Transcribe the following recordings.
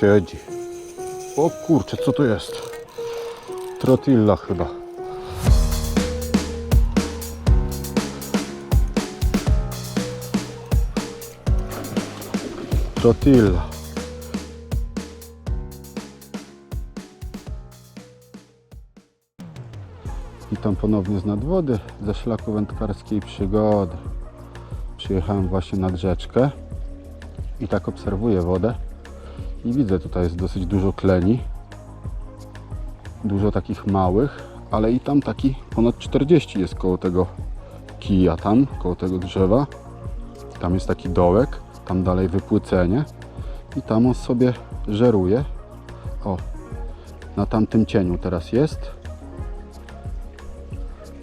siedzi. O kurczę, co to jest? Trotilla chyba. Trotilla. Witam ponownie z nadwody ze szlaku wędkarskiej przygody. Przyjechałem właśnie nad rzeczkę i tak obserwuję wodę i widzę tutaj jest dosyć dużo kleni. Dużo takich małych, ale i tam taki ponad 40 jest koło tego kija tam, koło tego drzewa. Tam jest taki dołek, tam dalej wypłycenie i tam on sobie żeruje. O, na tamtym cieniu teraz jest.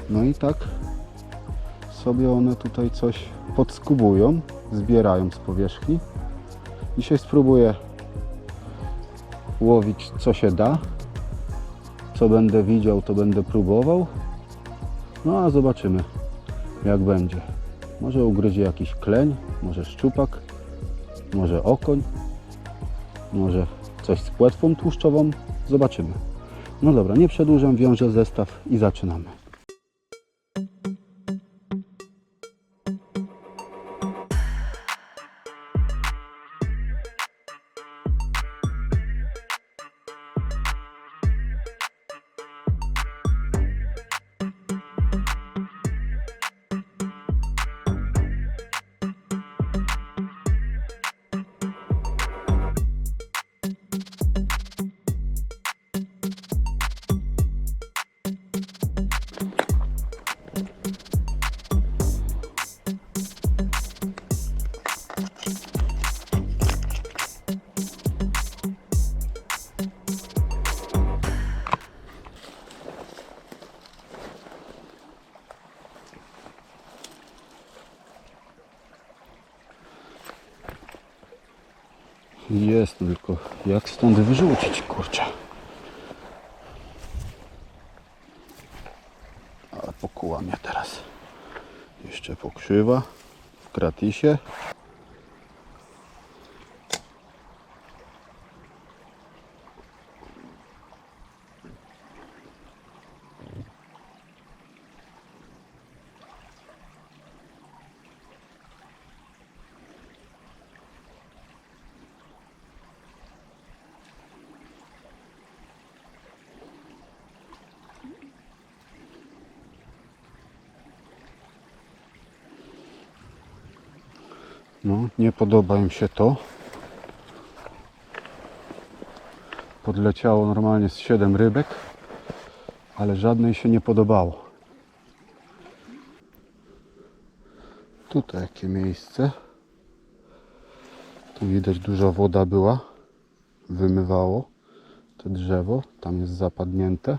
No i tak sobie one tutaj coś podskubują, zbierają z powierzchni. Dzisiaj spróbuję łowić co się da. Co będę widział, to będę próbował. No a zobaczymy jak będzie. Może ugryzie jakiś kleń, może szczupak, może okoń, może coś z płetwą tłuszczową. Zobaczymy. No dobra, nie przedłużam, wiążę zestaw i zaczynamy. Jest tylko jak stąd wyrzucić, kurczę. Ale pokuła mnie teraz. Jeszcze pokrzywa w gratisie. No, nie podoba im się to. Podleciało normalnie z 7 rybek, ale żadnej się nie podobało. Tutaj jakie miejsce. Tu widać duża woda była. Wymywało to drzewo. Tam jest zapadnięte.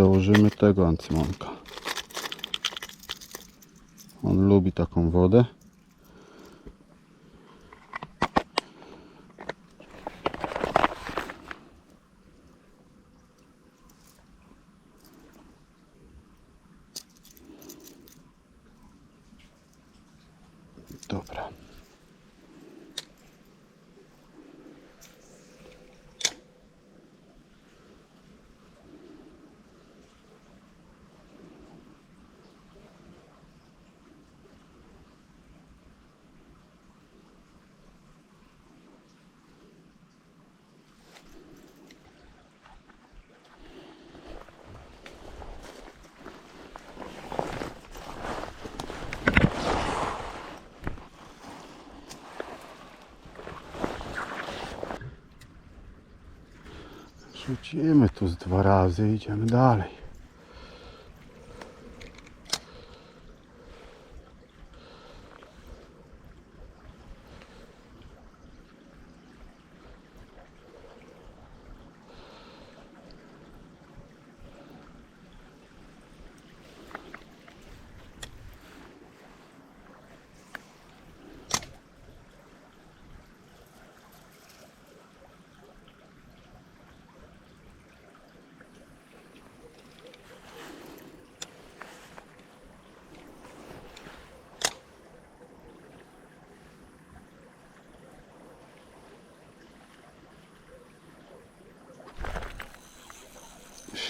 Założymy tego ancymonka. On lubi taką wodę. Dobra. Rzucimy tu z dwa razy i idziemy dalej.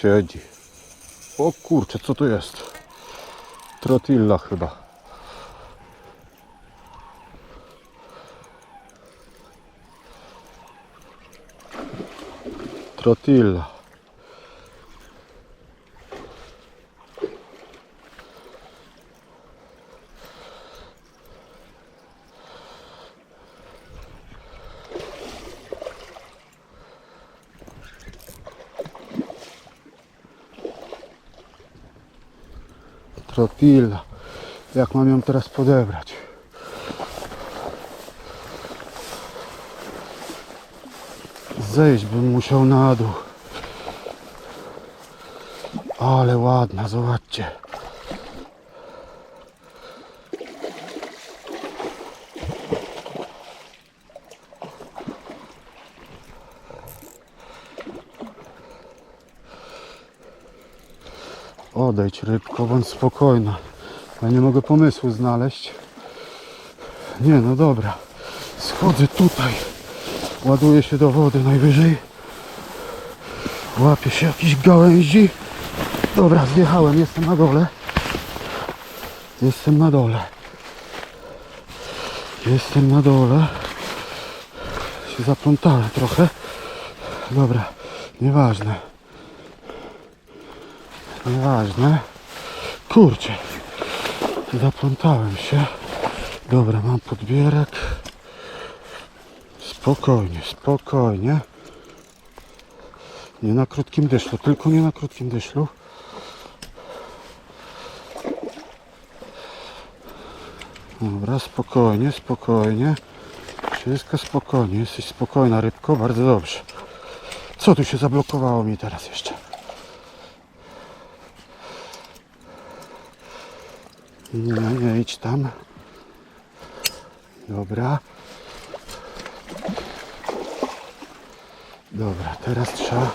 Siedzi. O kurczę, co to jest? Trotilla chyba. Trotilla. Trotilla. Jak mam ją teraz podebrać? Zejść bym musiał na dół. Ale ładna, zobaczcie. Odejdź rybko, bądź spokojna. Ja nie mogę pomysłu znaleźć. Nie, no dobra. Schodzę tutaj. Ładuję się do wody najwyżej. Łapię się jakiś gałęzi. Dobra, zjechałem, jestem na dole. Jestem na dole. Jestem na dole. Się zaplątałem trochę. Dobra, nieważne. Nieważne. Kurczę. Zaplątałem się. Dobra, mam podbierak. Spokojnie, spokojnie. Nie na krótkim dyszlu, tylko nie na krótkim dyszlu. Dobra, spokojnie, spokojnie. Wszystko spokojnie. Jesteś spokojna, rybko, bardzo dobrze. Co tu się zablokowało mi teraz jeszcze? Nie, nie idź tam. Dobra. Dobra, teraz trzeba.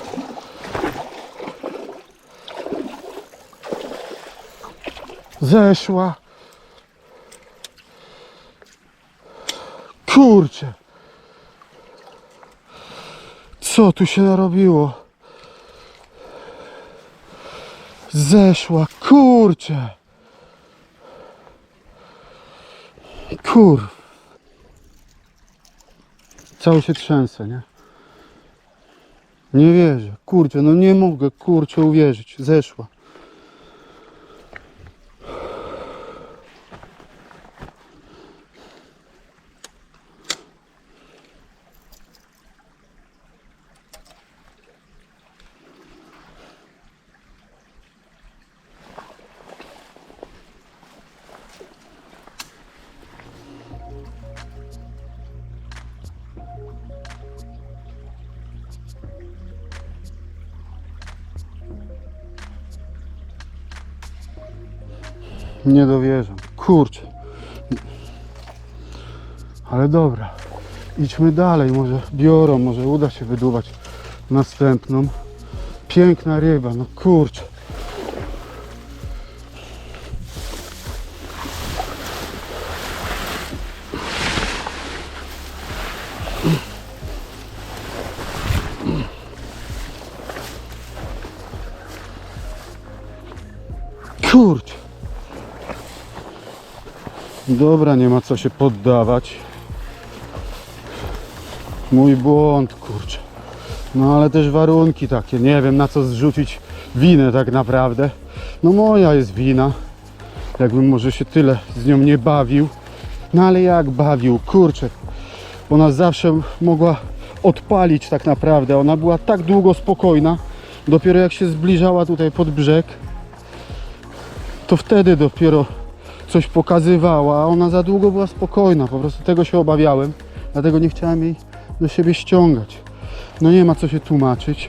Zeszła. Kurczę. Co tu się narobiło? Zeszła, kurczę. Kur. Cały się trzęsę, nie? Nie wierzę. Kurczę, no nie mogę, kurczę, uwierzyć. Zeszła. Nie dowierzam. Kurczę. Ale dobra. Idźmy dalej. Może biorą, może uda się wydłuwać następną. Piękna ryba, no. Kurczę. Dobra, nie ma co się poddawać. Mój błąd, kurczę. No ale też warunki takie, nie wiem na co zrzucić winę tak naprawdę. No moja jest wina. Jakbym może się tyle z nią nie bawił. No ale jak bawił, kurczę. Ona zawsze mogła odpalić tak naprawdę. Ona była tak długo spokojna. Dopiero jak się zbliżała tutaj pod brzeg, to wtedy dopiero coś pokazywała, a ona za długo była spokojna, po prostu tego się obawiałem, dlatego nie chciałem jej do siebie ściągać. No nie ma co się tłumaczyć.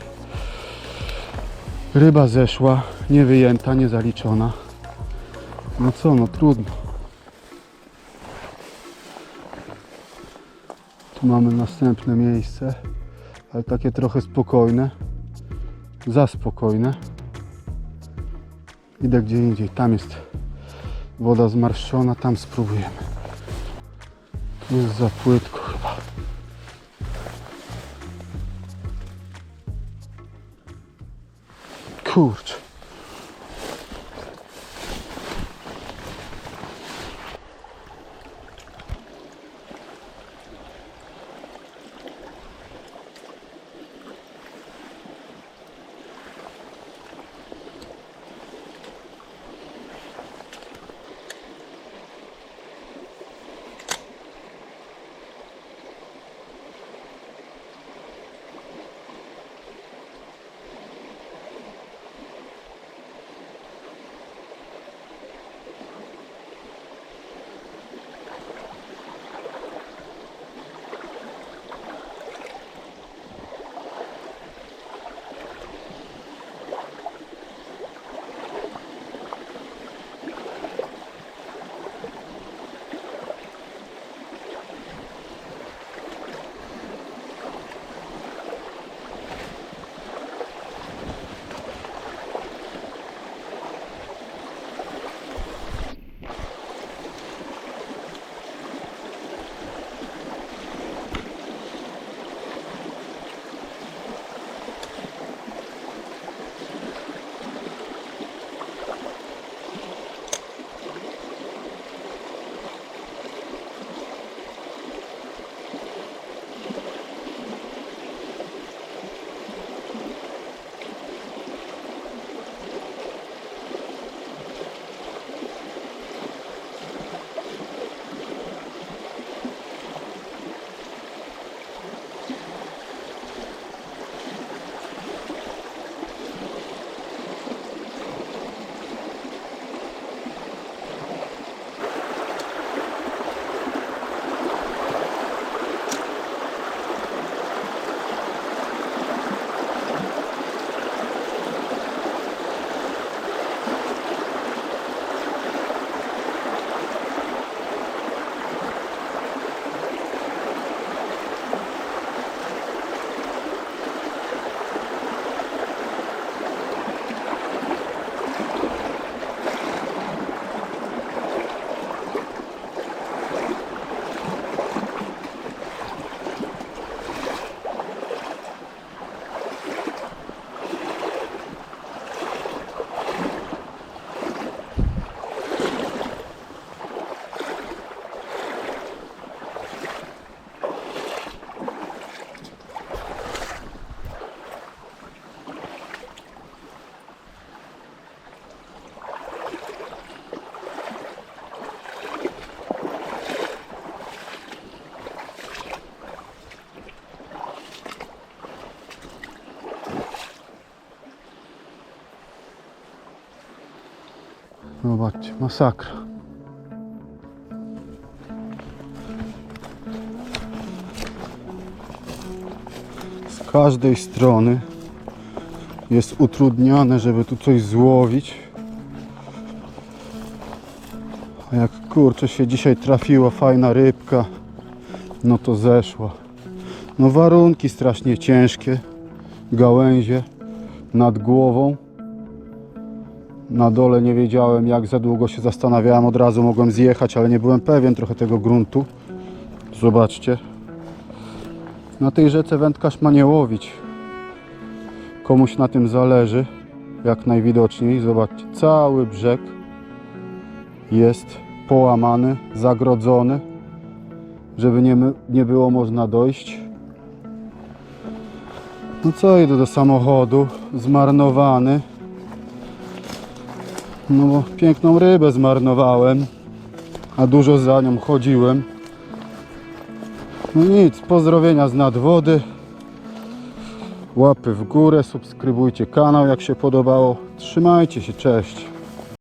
Ryba zeszła, nie wyjęta, nie zaliczona. No co, no trudno. Tu mamy następne miejsce, ale takie trochę spokojne, za spokojne. Idę gdzie indziej, tam jest woda zmarszczona, tam spróbujemy. Tu jest za płytko chyba. kurczę. Zobaczcie, masakra. Z każdej strony jest utrudniane, żeby tu coś złowić. A jak kurczę się dzisiaj trafiła fajna rybka, no to zeszła. No warunki strasznie ciężkie, gałęzie nad głową. Na dole nie wiedziałem jak za długo się zastanawiałem, od razu mogłem zjechać, ale nie byłem pewien trochę tego gruntu. Zobaczcie. Na tej rzece wędkarz ma nie łowić. Komuś na tym zależy, jak najwidoczniej. Zobaczcie, cały brzeg jest połamany, zagrodzony, żeby nie, nie było można dojść. No co, idę do samochodu, zmarnowany. No bo piękną rybę zmarnowałem, a dużo za nią chodziłem. No nic, pozdrowienia z nadwody. Łapy w górę, subskrybujcie kanał jak się podobało. Trzymajcie się, cześć.